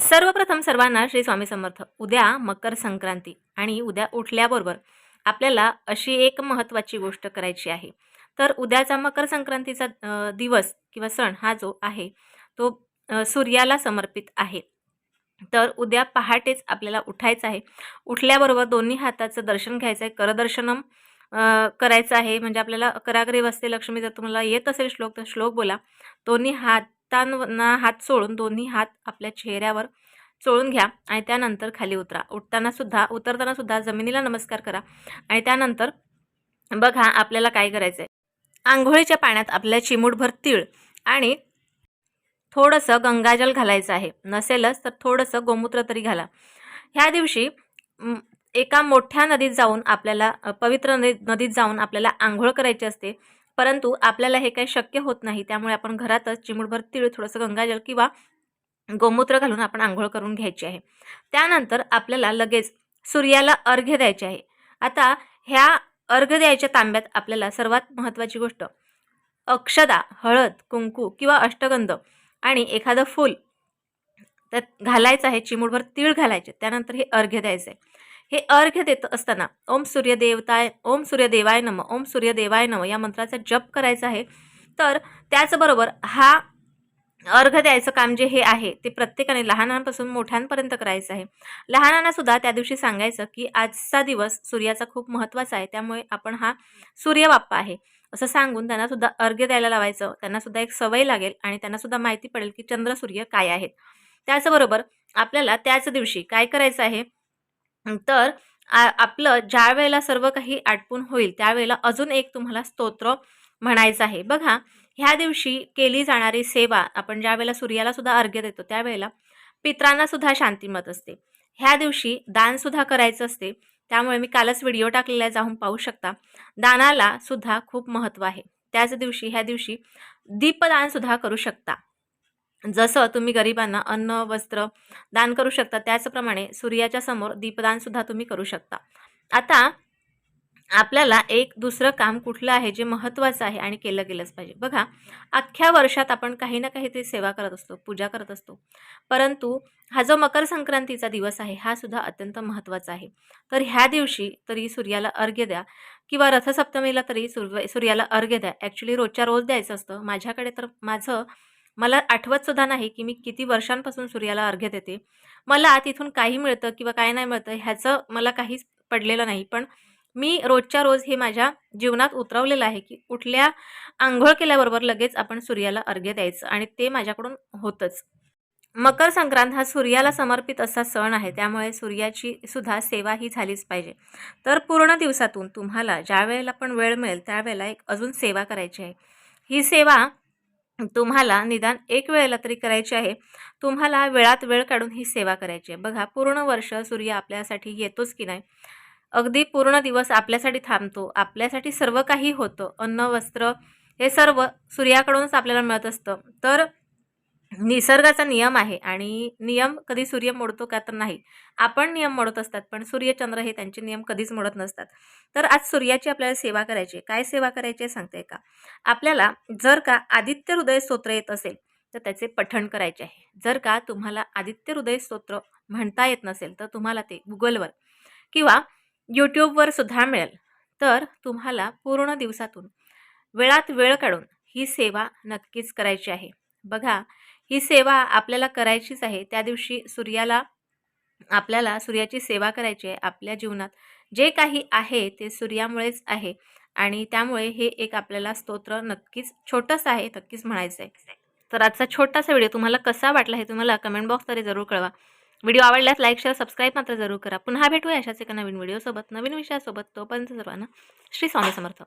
सर्वप्रथम सर्वांना श्री स्वामी समर्थ. उद्या मकर संक्रांती आणि उद्या उठल्याबरोबर आपल्याला अशी एक महत्त्वाची गोष्ट करायची आहे. तर उद्याचा मकर संक्रांतीचा दिवस किंवा सण हा जो आहे तो सूर्याला समर्पित आहे. तर उद्या पहाटेच आपल्याला उठायचं आहे. उठल्याबरोबर दोन्ही हाताचं दर्शन घ्यायचं आहे करदर्शनम करायचं आहे. म्हणजे आपल्याला कराग्रे वसते लक्ष्मी जर तुम्हाला येत असेल श्लोक तर श्लोक बोला. दोन्ही हात उठताना हात सोडून दोन्ही हात आपल्या चेहऱ्यावर चोळून घ्या आणि त्यानंतर खाली उतरा. उठताना सुद्धा उतरताना सुद्धा जमिनीला नमस्कार करा आणि त्यानंतर बघा आपल्याला काय करायचं आहे आंघोळीच्या पाण्यात आपल्याला चिमूटभर तीळ आणि थोडंसं गंगाजल घालायचं आहे. नसेलच तर थोडंसं गोमूत्र तरी घाला. ह्या दिवशी एका मोठ्या नदीत जाऊन आपल्याला पवित्र नदी नदीत जाऊन आपल्याला आंघोळ करायची असते. परंतु आपल्याला हे काही शक्य होत नाही. त्यामुळे आपण घरातच चिमूटभर तिळ थोडंसं गंगाजल किंवा गोमूत्र घालून आपण आंघोळ करून घ्यायची आहे. त्यानंतर आपल्याला लगेच सूर्याला अर्घ्य द्यायचे आहे. आता ह्या अर्घ्य द्यायच्या तांब्यात आपल्याला सर्वात महत्त्वाची गोष्ट अक्षदा हळद कुंकू किंवा अष्टगंध आणि एखादं फूल त्यात घालायचं आहे चिमूटभर तीळ घालायचे त्यानंतर हे अर्घ्य द्यायचं आहे हे अर्घ्य देत असताना ओम सूर्यदेवताय ओम सूर्यदेवाय नम ओम सूर्यदेवाय नम या मंत्राचा जप करायचा आहे. तर त्याचबरोबर हा अर्घ द्यायचं काम जे हे आहे ते प्रत्येकाने लहानांपासून मोठ्यांपर्यंत करायचं आहे. लहानांना सुद्धा त्या दिवशी सांगायचं की आजचा दिवस सूर्याचा खूप महत्त्वाचा आहे त्यामुळे आपण हा सूर्यबाप्पा आहे. असं सांगून त्यांना सुद्धा अर्घ्य द्यायला लावायचं. त्यांना सुद्धा एक सवय लागेल आणि त्यांना सुद्धा माहिती पडेल की चंद्र सूर्य काय आहेत. त्याचबरोबर आपल्याला त्याच दिवशी काय करायचं आहे तर आ- आपलं ज्या वेळेला सर्व काही आटपून होईल त्यावेळेला अजून एक तुम्हाला स्तोत्र म्हणायचं आहे. बघा ह्या दिवशी केली जाणारी सेवा आपण ज्या वेळेला सूर्याला सुद्धा अर्घ्य देतो त्यावेळेला पित्रांना सुद्धा शांती मत असते. ह्या दिवशी दान सुद्धा करायचं असते त्यामुळे मी कालच व्हिडिओ टाकलेला आहे, जाऊन पाहू शकता. दानाला सुद्धा खूप महत्त्व आहे. त्याच दिवशी ह्या दिवशी दीपदान सुद्धा करू शकता. जसं तुम्ही गरिबांना अन्न वस्त्र दान करू शकता त्याचप्रमाणे सूर्याच्या समोर दीपदानसुद्धा तुम्ही करू शकता. आता आपल्याला एक दुसरं काम कुठलं आहे जे महत्त्वाचं आहे आणि केलं गेलंच पाहिजे. बघा अख्ख्या वर्षात आपण काही ना काहीतरी सेवा करत असतो पूजा करत असतो. परंतु हा जो मकर संक्रांतीचा दिवस आहे हा सुद्धा अत्यंत महत्त्वाचा आहे. तर ह्या दिवशी तरी सूर्याला अर्घ्य द्या किंवा रथसप्तमीला तरी सूर्य सूर्याला अर्घ्य द्या. ॲक्च्युली रोजच्या रोज द्यायचं असतं. माझ्याकडे तर माझं मला आठवतसुद्धा नाही की मी किती वर्षांपासून सूर्याला अर्घ्य देते. मला तिथून काही मिळतं किंवा काय नाही मिळतं ह्याचं मला काहीच पडलेलं नाही. पण मी रोजच्या रोज हे माझ्या जीवनात उतरवलेलं आहे की कुठल्या आंघोळ केल्याबरोबर लगेच आपण सूर्याला अर्घ्य द्यायचं आणि ते माझ्याकडून होतंच. मकर संक्रांत हा सूर्याला समर्पित असा सण आहे. त्यामुळे सूर्याची सुद्धा सेवा ही झालीच पाहिजे. तर पूर्ण दिवसातून तुम्हाला ज्या वेळेला पण वेळ मिळेल त्यावेळेला एक अजून सेवा करायची आहे. ही सेवा तुम्हाला निदान एक वेळेला तरी करायची आहे. तुम्हाला वेळात वेळ काढून ही सेवा करायची आहे. बघा पूर्ण वर्ष सूर्य आपल्यासाठी येतोच की नाही? अगदी पूर्ण दिवस आपल्यासाठी थांबतो. आपल्यासाठी सर्व काही होतं. अन्न वस्त्र हे सर्व सूर्याकडूनच आपल्याला मिळत असतं. तर निसर्गाचा नियम आहे आणि नियम कधी सूर्य मोडतो का तर नाही. आपण नियम मोडत असतात पण सूर्यचंद्र हे त्यांचे नियम कधीच मोडत नसतात. तर आज सूर्याची आपल्याला सेवा करायची आहे. काय सेवा करायची आहे सांगते का? आपल्याला जर का आदित्य हृदय स्तोत्र येत असेल तर त्याचे पठण करायचे आहे. जर का तुम्हाला आदित्य हृदय स्तोत्र म्हणता येत नसेल तर तुम्हाला ते गुगलवर किंवा यूट्यूबवर सुद्धा मिळेल. तर तुम्हाला पूर्ण दिवसातून वेळात वेळ काढून ही सेवा नक्कीच करायची आहे. बघा ही सेवा आपल्याला करायचीच आहे. त्या दिवशी सूर्याला आपल्याला सूर्याची सेवा करायची आहे आपल्या जीवनात. जे काही आहे ते सूर्यामुळेच आहे आणि त्यामुळे हे एक आपल्याला स्तोत्र नक्कीच छोटंसं आहे नक्कीच म्हणायचं आहे तर आजचा छोटासा व्हिडिओ तुम्हाला कसा वाटला हे तुम्हाला कमेंट बॉक्सद्वारे जरूर कळवा. व्हिडिओ आवडल्यास लाईक शेअर सबस्क्राईब मात्र जरूर करा. पुन्हा भेटूया अशाच एका नवीन व्हिडिओसोबत. नवीन विषयासोबत तोपर्यंत सर्वांना श्री स्वामी समर्थ.